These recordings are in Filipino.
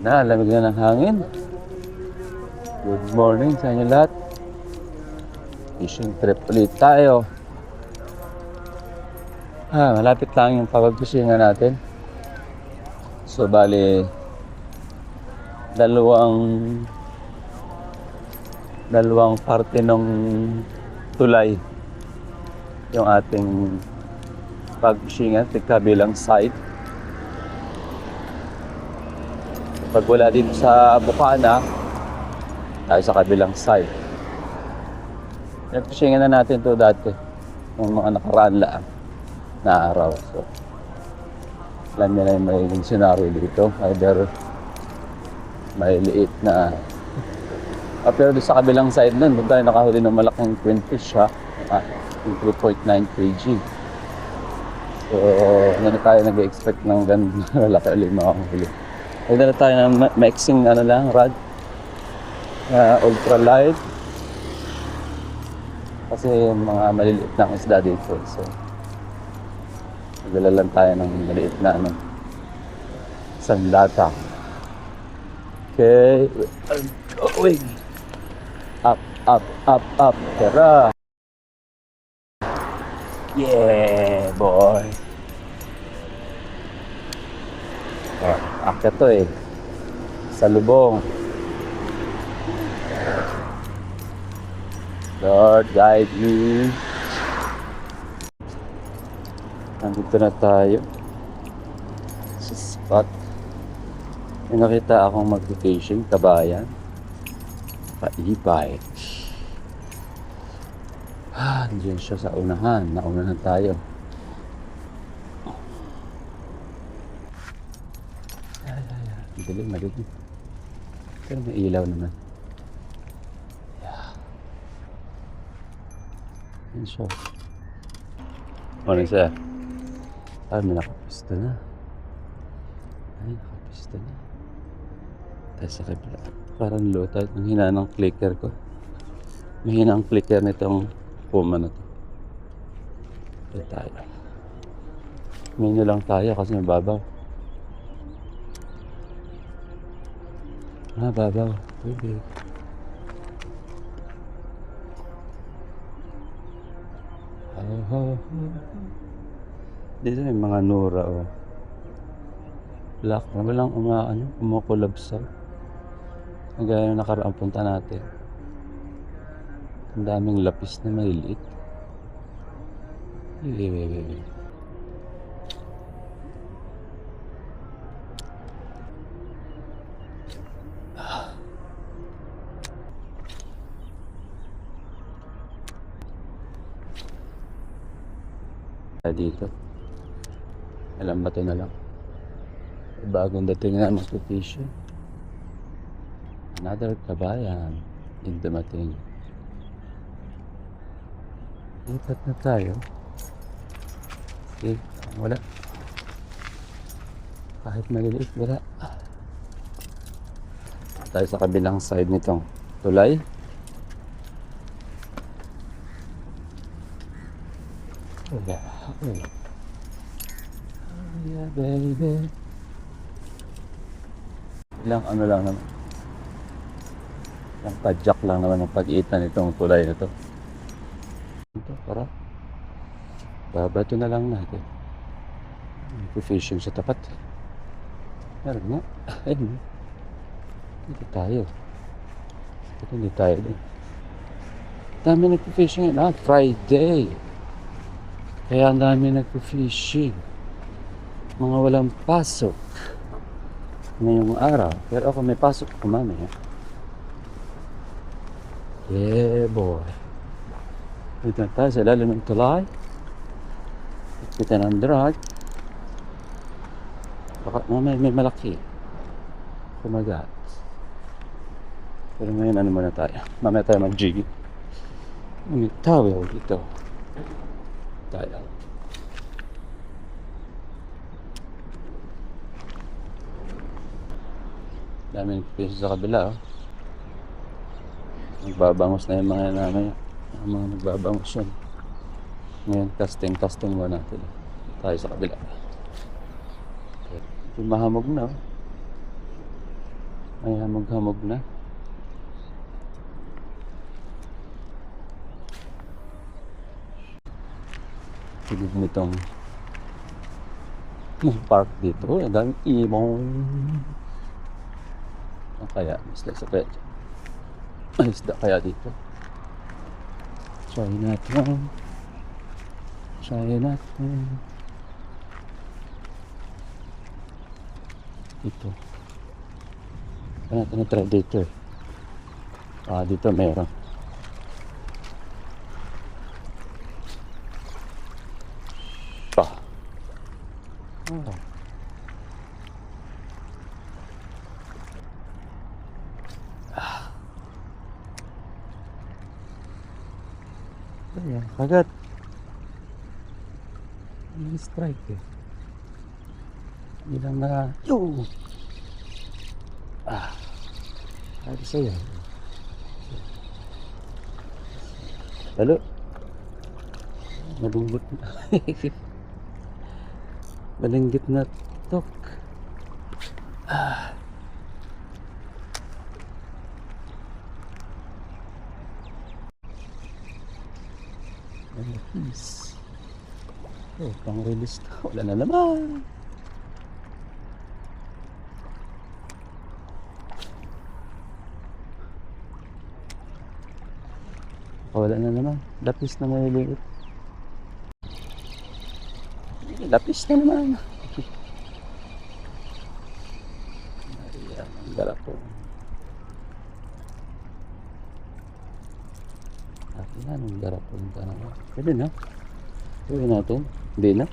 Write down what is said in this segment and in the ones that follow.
na, lamig na ng hangin. Good morning sa inyo lahat. Fishing trip ulit tayo. Ah, malapit lang yung pagpagpisingan natin. So, bali, dalawang dalawang parte ng tulay yung ating pagpisingan, tigkabilang side. Pag wala dito sa Bukana, tayo sa kabilang side. Nagpisingan na natin to dati. Yung mga nakaraan lang na araw. So, alam niya na yung magiging scenario dito. Either may liit na Ah, pero doon sa kabilang side nun, doon tayo nakahuli ng malaking twin fish ha. Ah, yung 3.9 kg. So, hindi tayo nag-expect ng ganun malaki ulit makakahuli. Nagdala tayo ng ma- mixing ano lang, rod. Uh, ultra light. Kasi mga maliliit na isda dito. So, nagdala lang tayo ng maliit na ano, sandata. Okay, I'm going. Up, up, up, up. Tara. Yeah, boy. Oh, akyat to eh. Sa lubong. Lord, guide me. Nandito na tayo. Sa spot. May nakita akong mag-fishing, kabayan. Pa-e-bike. Ah, nandiyan siya sa unahan. Naunahan tayo. Ay, ay, ay. Madilim, madilim. Pero may ilaw naman. Yeah. Yan siya. Ano siya? Ah, may nakapista na. Ay, nakapista na. Tayo sa kabila. Parang tide. Ang hina ng clicker ko. Mahina ang clicker nitong puma na to. Ito tayo. Menu lang tayo kasi may babaw. Ah, babaw. Tubig. Oh, oh, oh. Dito may mga nura oh. Black na walang uma, ano, umukulabsa. Ang gaya ng nakaraang punta natin. Ang daming lapis na maliliit. Wait, wait, wait, dito. Alam ba ito na lang? Bagong dating na fishing. Another kabayan yung dumating. Lipat na tayo. Okay, wala. Kahit maliliit, wala. Tayo sa kabilang side nitong tulay. Wala. Wala. Oh, yeah, baby. Ilang ano lang naman. Ilang padjak lang naman ang pag-iitan nitong tulay na to. Ito, para. Babato na lang natin. Fishing sa tapat. Meron nga. Ayun. Dito tayo. Dito hindi tayo din. Dami nagpo-fishing. Ah, Friday. Kaya ang dami nagpo-fishing. Mga walang pasok. Ngayong araw. Pero ako may pasok ako mamaya. Yeah, boy. Dito na tayo sa ilalim ng tulay. Kita ng drag. Baka mamaya may malaki. Kumagat. Pero ngayon ano muna tayo. Mamaya tayo mag-jig. May towel dito. Tayo. Dami ng piso sa kabila oh. Nagbabangos na yung mga namin. Ang mga nagbabangos yun. Ngayon, casting, casting muna natin. Tayo sa kabila. Yung mahamog na. oh. Ay hamog-hamog na. Sigid nitong park dito. Uy, ang daming imong. Ang kaya, isda sa kaya. Ay, isda kaya dito. Try natin. Try natin. Ito. Ano natin na-try dito eh. Ah, dito meron. Ah. Ah. Ayan, kagat. May strike eh. Hindi lang na... Yo! Ah. Ano sa'yo? Halo? Malunggot na. Malinggit na tok. Ah. Peace. Oh, pang-release na. Wala na naman. Wala na naman. Lapis na maliliit. Lapis na naman. Ayan, ang garap po. Akin na, ang garap po. Pwede na. Pwede natin. Hindi na.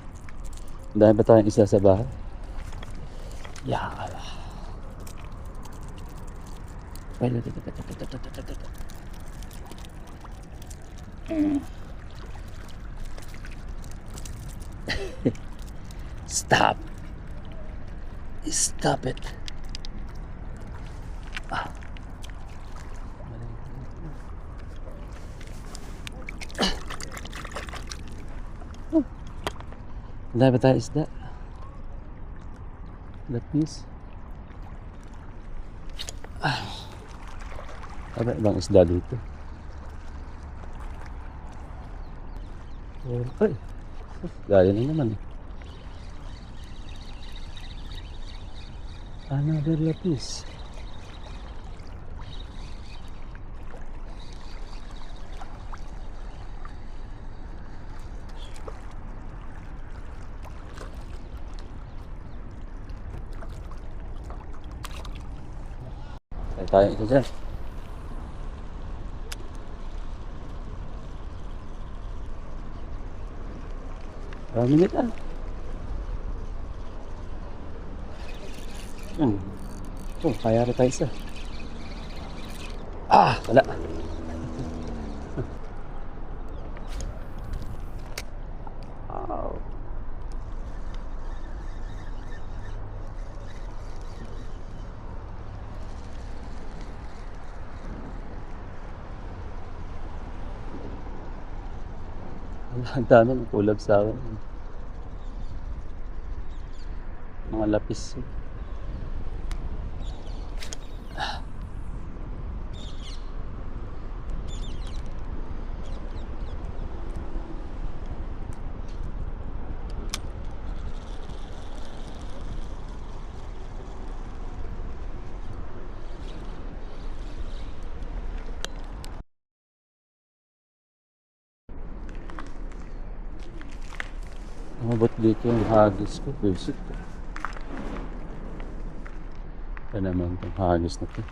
Dahil ba tayong isa sa bahay? Yakala. Pwede. Stop. Stop it. Ah. Oh. Wala ba tayo isda? Lapis. Ah. Ano ibang isda dito? Oh, ay. Na naman eh. Another lapis. Tayo ito dyan. Nito ah. Hmm. Oh, kaya rin isa. Ah, wala. Ow. Ang dami ng kulab sa akin. Mga lapis. eh. Umabot dito yung hagis ko. Visit ko. Ito naman itong hagis na to.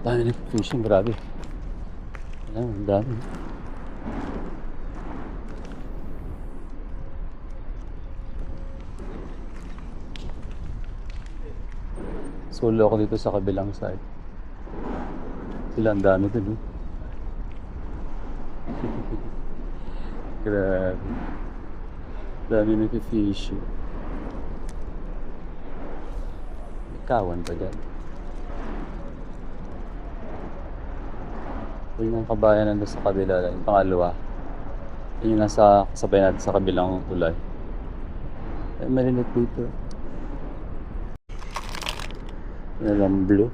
Dami na fishing, grabe. Ayan, ang dami. Solo ako dito sa kabilang side. Sila ang dami dun. Eh. Grabe. Dami nag-fish. May kawan pa dyan. Ito yung kabayan nandun sa kabila, yung pangalawa. Yun yung nasa kasabay natin sa kabilang tulay. Ay, malinit dito. Walang blue.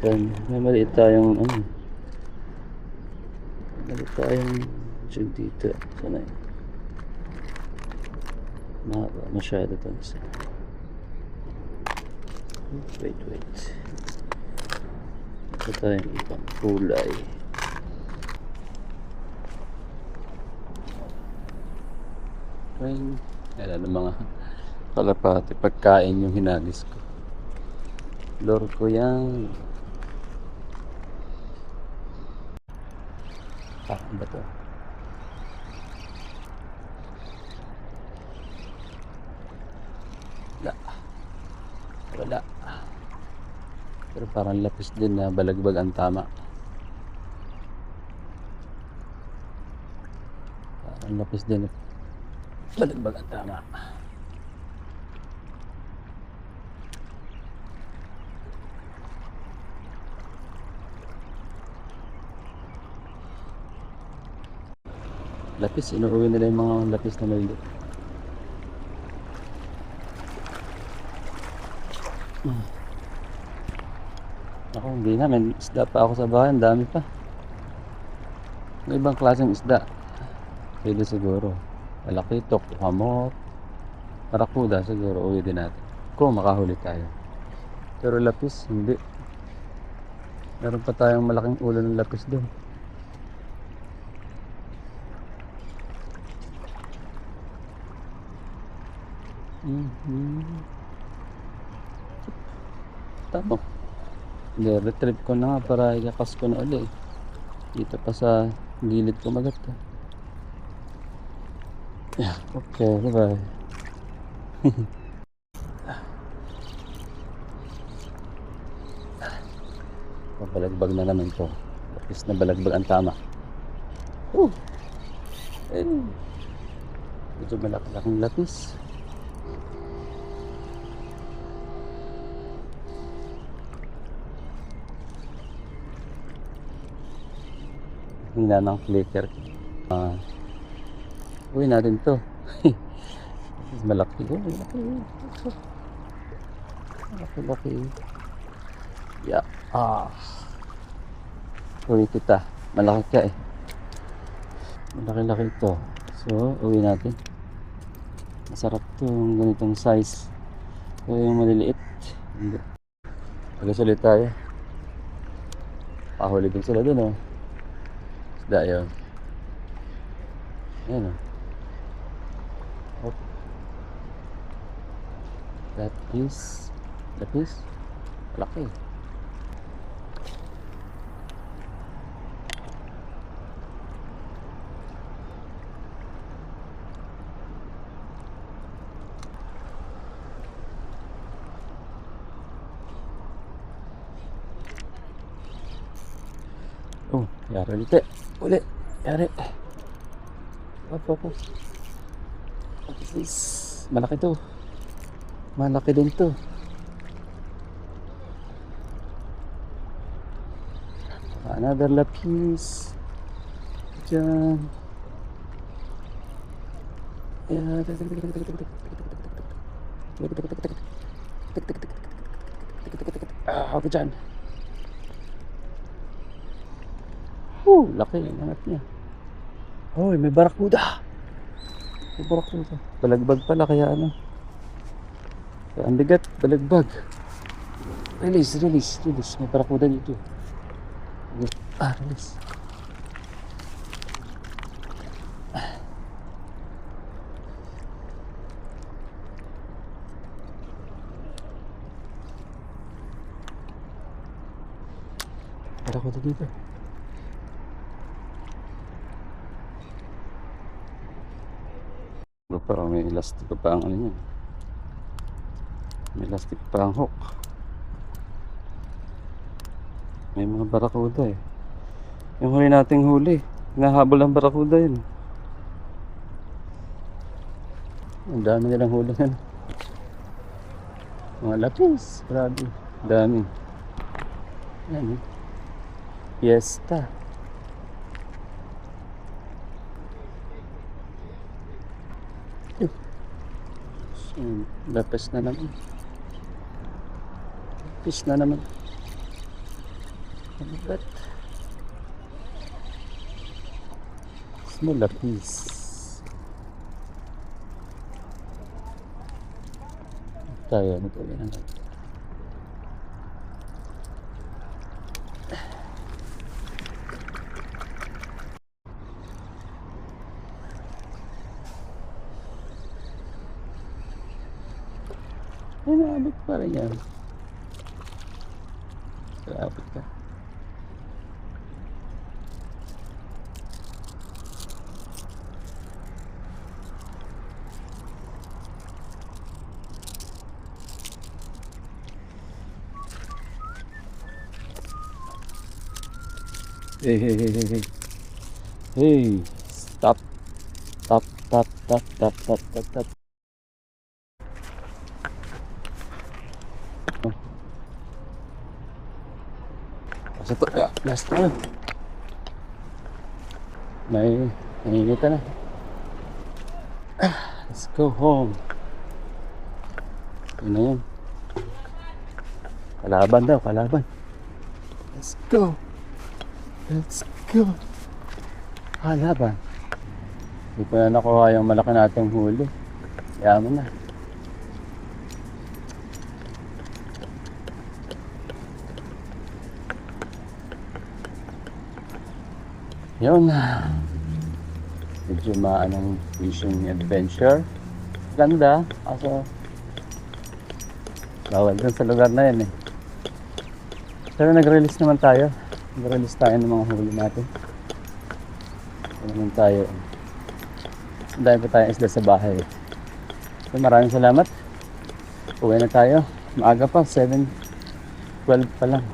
Ayan, may maliit tayong ano. Maliit tayong jug dito. Sana yun. Mahaba masyado. Isa. Wait, wait. Ito tayong ibang kulay. Ayun. Yan ano mga kalapati. Pagkain yung hinagis ko. Lord ko yan. Ano ba to? Wala. Wala. Pero parang lapis din na balagbag ang tama. Parang lapis din na balagbag ang tama. Lapis, inuuwi nila yung mga lapis na maliliit. Ako, hindi na. May isda pa ako sa bahay. Ang dami pa. May ibang klaseng isda. Pwede siguro. Malakitok, hamot, parakuda siguro. Uwi din natin. Kung makahuli tayo. Pero lapis, hindi. Meron pa tayong malaking ulo ng lapis doon. Mhm. Tama. Hindi, retrieve ko na nga para ikakas ko na uli. Dito pa sa gilid ko magat. ah. Yeah, okay, bye-bye. Pabalagbag na naman to. Lapis na balagbag ang tama. Oh. Eh. Medyo malaki-laking lapis. Hina ng flicker. Ah. uwi natin to. Mas malaki. Oh, malaki. Malaki, malaki. Yeah. Ah. Uwi kita. Malaki ka eh. Malaki-laki ito. So, uwi natin. Masarap to yung ganitong size. So, yung maliliit. Hindi. Pagkasulit tayo. Pahuli din sila dun oh. Isda yun. Ayan oh. Hop. That is... That is... Malaki. Oh, yari ulit. Uli. Yari. Opo, opo. Yes. Malaki to. Malaki din to. Another lapis. Diyan. Ayan. Ah, ako dyan. Oh, laki ang angat niya. Oh, may barakuda. May barakuda. Balagbag pala kaya ano. Kaya ang bigat, balagbag. Release, release, release. May barakuda dito. Ah, release. Barakuda dito. Parang may elastic pa ang ano yan. May elastic pa ang hook. May mga barakuda eh. Yung huli nating huli. Hinahabol ang barakuda yun. Ang dami nilang huli yan. Mga lapis. Grabe. Dami. Yan eh. Fiesta. Hmm, lapis na naman. Lapis na naman. Ano ba't? Small lapis. Tayo, ano to yan? Ay, naabot pa rin yan. Naabot ka. Hey, hey, hey, hey, hey. Hey, stop. Stop, stop, stop, stop, stop, stop, stop. Kasi ah, last na. May, nangingita na. Ah, Let's go home. Yun na yun. Kalaban daw, kalaban. Let's go. Let's go. Kalaban. Hindi ko na nakuha yung malaki nating huli. Yaman na. Yun. Medyo maanong fishing adventure. Ganda. Kaso, bawal dun sa lugar na yun eh. Pero nag-release naman tayo. Nag-release tayo ng mga huli natin. Ano naman tayo. Dami pa tayong isda sa bahay. So maraming salamat. Uwi na tayo. Maaga pa, 7.12 pa lang.